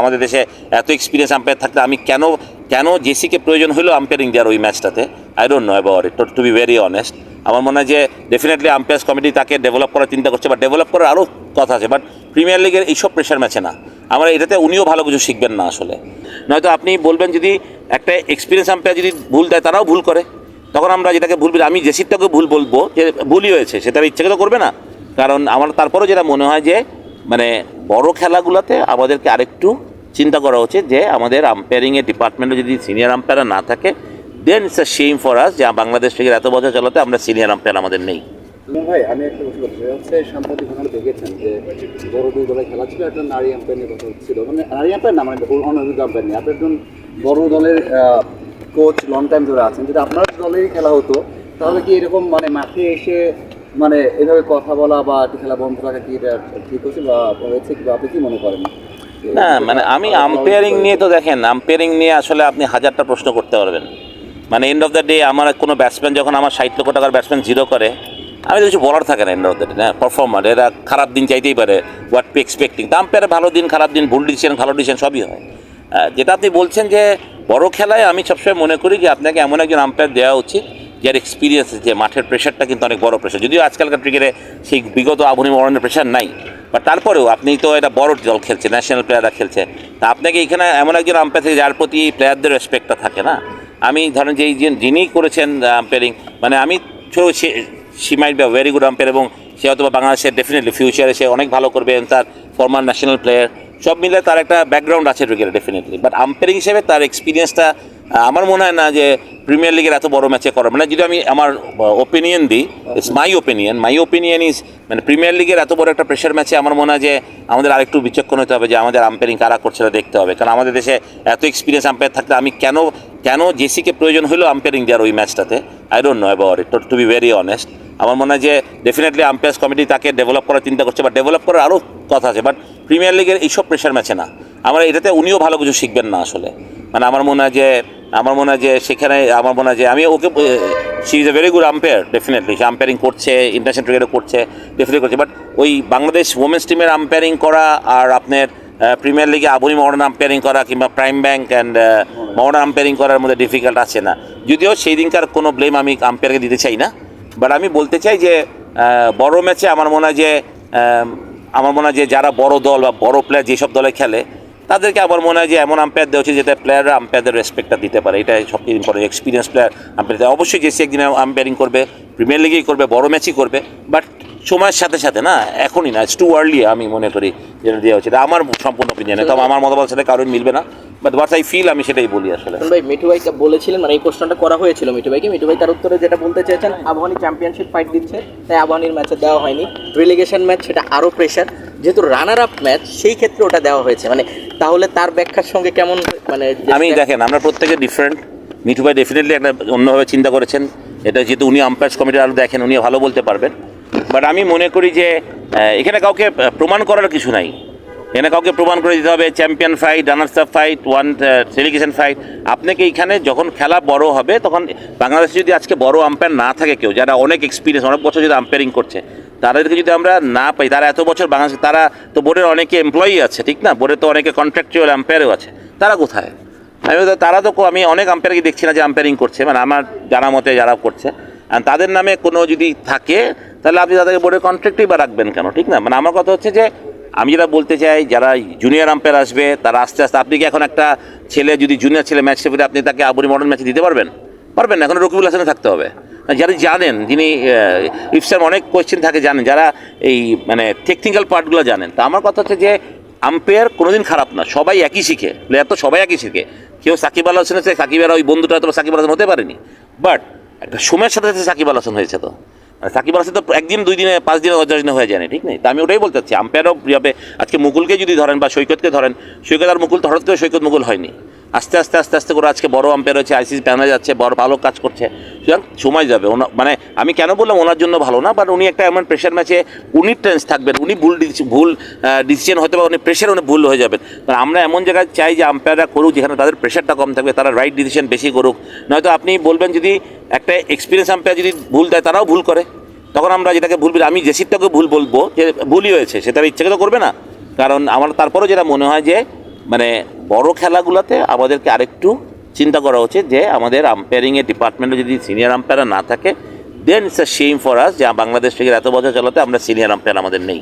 আমাদের দেশে এত এক্সপিরিয়েন্স আম্পায়ার থাকলে আমি কেন কেন জেসিকে প্রয়োজন হলো আম্পায়ারিং দেওয়ার ওই ম্যাচটাতে I don't know about it to be very honest আমার মনে হয় যে ডেফিনেটলি আম্পায়ার্স কমিটি তাকে ডেভেলপ করার চিন্তা করছে বা ডেভেলপ করার আরও কথা আছে বাট প্রিমিয়ার লিগের এইসব প্রেশার ম্যাচে না। আমরা এটাতে উনিও ভালো কিছু শিখবেন না আসলে। নয়তো আপনি বলবেন যদি একটা এক্সপিরিয়েন্স আম্পায়ার যদি ভুল দেয়, তারাও ভুল করে। তখন আমরা যেটাকে ভুল আমি জেসিরটাকে ভুল বলব, যে ভুলই হয়েছে, সে তার ইচ্ছাকে তো করবে না। কারণ আমার, তারপরেও যেটা মনে হয় যে মানে বড় খেলাগুলোতে আমাদেরকে আরেকটু চিন্তা করা উচিত যে আমাদের আম্পায়ারিংয়ের ডিপার্টমেন্টে যদি সিনিয়র আম্পায়ার না থাকে then it's a shame for us যে বাংলাদেশ থেকে এত বছর চালাতে আমরা সিনিয়র আম্পায়ার আমাদের নেই। ভাই, আমি একটা যে বড় দলের খেলা ছিল, একটা নারী কথা মানে নারী মানে দলের কোচ লং টাইম ধরে আছেন। যদি আপনার দলেরই খেলা হতো, তাহলে কি এরকম মানে মাঠে এসে মানে এভাবে কথা বলা বা খেলা বন্ধ রাখা কি এটা ঠিক হচ্ছে বা হয়েছে কি বা আপনি কি মনে করেন? না মানে আমি আম্পায়ারিং নিয়ে তো দেখেন আম্পায়ারিং নিয়ে আসলে আপনি হাজারটা প্রশ্ন করতে পারবেন। মানে এন্ড অফ দ্য ডে আমার কোনো ব্যাটসম্যান যখন আমার ষাট লক্ষ টাকার ব্যাটসম্যান জিরো করে আমি তো কিছু বলার থাকে না এন্ড অফ দ্য ডে না? পারফর্মার এরা খারাপ দিন চাইতেই পারে হোয়াট পি এক্সপেক্টিং তা আম্পায়ারের ভালো দিন খারাপ দিন ভুল ডিসিশন ভালো ডিসিশন সবই হয়। যেটা আপনি বলছেন যে বড় খেলায় আমি সবসময় মনে করি যে আপনাকে এমন একজন আম্পায়ার দেওয়া উচিত যার এক্সপিরিয়েন্স যে মাঠের প্রেশারটা কিন্তু অনেক বড় প্রেশার যদিও আজকালকার ক্রিকেটে সেই বিগত আধুনিক মরণের প্রেশার নাই বাট তারপরেও আপনি তো এটা বড় দল খেলছে ন্যাশনাল প্লেয়াররা খেলছে তা আপনাকে এখানে এমন একজন আম্পায়ার থেকে যার প্রতি প্লেয়ারদের রেসপেক্টটা থাকে না। আমি ধরেন যে যিনি করেছেন আম্পায়ারিং মানে আমি she might be very good umpire এবং সে হয়তো বা বাংলাদেশের ডেফিনেটলি ফিউচারে সে অনেক ভালো করবে তার ফর্মার ন্যাশনাল প্লেয়ার সব মিলে তার একটা ব্যাকগ্রাউন্ড আছে ক্রিকেটে ডেফিনেটলি বাট আম্পায়ারিং হিসেবে তার এক্সপিরিয়েন্সটা আমার মনে হয় না যে প্রিমিয়ার লিগের এত বড় ম্যাচে করা মানে যদি আমি আমার ওপিনিয়ন দিই it's my opinion my opinion is মানে প্রিমিয়ার লিগের এত বড় একটা প্রেশার ম্যাচে আমার মনে হয় যে আমাদের আরেকটু বিচক্ষণ হতে হবে যে আমাদের আম্পায়ারিং কারা করছে দেখতে হবে। কারণ আমাদের দেশে এত এক্সপিরিয়েন্স আম্পায়ার থাকলে আমি কেন কেন জেসিকে প্রয়োজন হলো আম্পায়ারিং দেওয়ার ওই ম্যাচটাতে I don't know about it to be very honest আমার মনে হয় যে ডেফিনেটলি আম্পায়ার্স কমিটি তাকে ডেভেলপ করার চিন্তা করছে বা ডেভেলপ করার আরও কথা আছে। বাট প্রিমিয়ার লিগের এইসব প্রেশার ম্যাচে না। আমরা এটাতে উনিও ভালো কিছু শিখবেন না আসলে। মানে আমার মনে হয় যে আমার মনে হয় যে সেখানে আমার মনে হয় যে আমি ওকে she is a very good umpire definitely say umpiring করছে ইন্টারন্যাশনাল ক্রিকেটে করছে ডেফিনেটলি করছে. বাট ওই বাংলাদেশ ওমেন্স টিমের আম্পায়ারিং করা আর আপনার প্রিমিয়ার লিগে আবুনি মডার্ন আম্পায়ারিং করা কিংবা prime bank and modern umpiring করার মধ্যে ডিফিকাল্ট আছে না। যদিও সেই দিনকার কোনো ব্লেম আমি আম্পায়ারকে দিতে চাই না। বাট আমি বলতে চাই যে বড় ম্যাচে আমার মনে হয় যে আমার মনে হয় যে যারা বড় দল বা বড় প্লেয়ার যেসব দলে খেলে তাদেরকে আমার মনে হয় যে এমন আম্পায়ার দেওয়া উচিত যেটা প্লেয়াররা আম্পায়ারদের রেসপেক্টটা দিতে পারে। এটা সবচেয়ে ইম্পর্টেন্ট এক্সপিরিয়েন্স প্লেয়ার আম্পায়ার অবশ্যই জেসি একদিন আম্পায়ারিং করবে প্রিমিয়ার লিগেই করবে, বড় ম্যাচই করবে। বাট সময়ের সাথে সাথে না, এখনই না ইটস টু আর্লি আমি মনে করি যেটা দেওয়া উচিত। আমার সম্পূর্ণ অপিনিয়নে তবে আমার মতামত সাথে কারোর মিলবে না। বাট হোয়াট আই ফিল আমি সেটাই বলি আসলে। ভাই, মিঠু ভাই বলেছিলেন মানে এই প্রশ্নটা করা হয়েছিল মিঠু ভাইকে। মিঠু ভাই তার উত্তরে যেটা বলতে চেয়েছেন, আবহানী চ্যাম্পিয়নশিপ ফাইট দিচ্ছে, তাই আবহানীর ম্যাচে দেওয়া হয়নি। রিলিগেশন ম্যাচ সেটা আরও প্রেশার যেহেতু রানার আপ ম্যাচ সেই ক্ষেত্রে ওটা দেওয়া হয়েছে। মানে তাহলে তার ব্যাখ্যার সঙ্গে কেমন মানে আমি দেখেন আমরা প্রত্যেকে ডিফারেন্ট মিঠু ভাই ডেফিনেটলি একটা অন্যভাবে চিন্তা করেছেন। এটা যেহেতু উনি আম্পায়ার্স কমিটির আরও দেখেন উনি ভালো বলতে পারবেন। বাট আমি মনে করি যে এখানে কাউকে প্রমাণ করার কিছু নাই। এখানে কাউকে প্রমাণ করে দিতে হবে champion fight runners up fight one relegation fight আপনাকে এইখানে যখন খেলা বড় হবে তখন বাংলাদেশে যদি আজকে বড় আম্পায়ার না থাকে কেউ যারা অনেক এক্সপিরিয়েন্স অনেক বছর যদি আম্পায়ারিং করছে তাদেরকে যদি আমরা না পাই, তারা এত বছর বাংলাদেশে, তারা তো বোর্ডের অনেকে এমপ্লয়ি আছে, ঠিক না? বোর্ডে তো অনেকে কন্ট্রাকচুয়াল আম্পায়ারও আছে। তারা কোথায়? আমি তারা তো আমি অনেক আম্পায়ারকে দেখছি না যে আম্পায়ারিং করছে মানে আমার জানা মতে যারা করছে। আর তাদের নামে কোনো যদি থাকে, তাহলে আপনি তাদেরকে বোর্ডের কন্ট্রাক্টই বা রাখবেন কেন, ঠিক না? মানে আমার কথা হচ্ছে যে, আমি যেটা বলতে চাই, যারা জুনিয়র আম্পায়ার আসবে, তারা আস্তে আস্তে, আপনি কি এখন একটা ছেলে, যদি জুনিয়র ছেলে ম্যাচ রেফারি আপনি তাকে আবুরি মডার্ন ম্যাচে দিতে পারবেন? পারবেন না, এখন রকিবুল হাসানে থাকতে হবে। যারা জানেন, যিনি ইফসার অনেক কোয়েশ্চেন থাকে জানেন, যারা এই মানে টেকনিক্যাল পার্টগুলো জানেন। তা আমার কথা হচ্ছে যে আম্পায়ার কোনোদিন খারাপ না, সবাই একই শিখে প্লেয়ার তো সবাই একই শিখে। কেউ সাকিব আল হাসান হচ্ছে সাকিবের ওই বন্ধুটা হয়তো সাকিব আল হতে পারেনি। বাট একটা সময়ের সাথে সাথে সাকিব আল হাসান হয়েছে তো। আর সাকিব আল হাসান তো একদিন, দুই দিনে, পাঁচ দিনে, দশ দিনে হয়ে যায়নি, ঠিক নেই? তা আমি ওটাই বলতে চাচ্ছি আম্পায়ারও আজকে মুকুলকে যদি ধরেন বা সৈকতকে ধরেন, সৈকত আর মুকুল, হঠাৎ করে সৈকত মুকুল হয়নি। আস্তে আস্তে আস্তে আস্তে করে আজকে বড় আম্পায়ার হচ্ছে আইসিসি প্যানেলে যাচ্ছে, বড় ভালো কাজ করছে। সুতরাং সময় যাবে। ওনা মানে আমি কেন বললাম ওনার জন্য ভালো না বাট উনি একটা এমন প্রেশার ম্যাচে উনি টেন্স থাকবেন, উনি ভুল ভুল ডিসিশন হতে পারে উনি প্রেশার উনি ভুল হয়ে যাবেন। কারণ আমরা এমন জায়গায় চাই যে আম্পায়াররা করুক, যেখানে তাদের প্রেশারটা কম থাকবে, তারা রাইট ডিসিশন বেশি করুক। নয়তো আপনি বলবেন যদি একটা এক্সপিরিয়েন্স আম্পায়ার যদি ভুল দেয়, তারাও ভুল করে। তখন আমরা যেটাকে ভুল আমি জেসিরটাকে ভুল বলব, যে ভুলই হয়েছে, সে তার ইচ্ছাকে তো করবে না। কারণ আমার, তারপরেও যেটা মনে হয় যে মানে বড় খেলাগুলোতে আমাদেরকে আরেকটু চিন্তা করা উচিত যে আমাদের আম্পায়ারিংয়ের ডিপার্টমেন্টে যদি সিনিয়র আম্পায়ার না থাকে then it's a shame for us যে বাংলাদেশ থেকে এত বছর চালাতে আমরা সিনিয়র আম্পায়ার আমাদের নেই।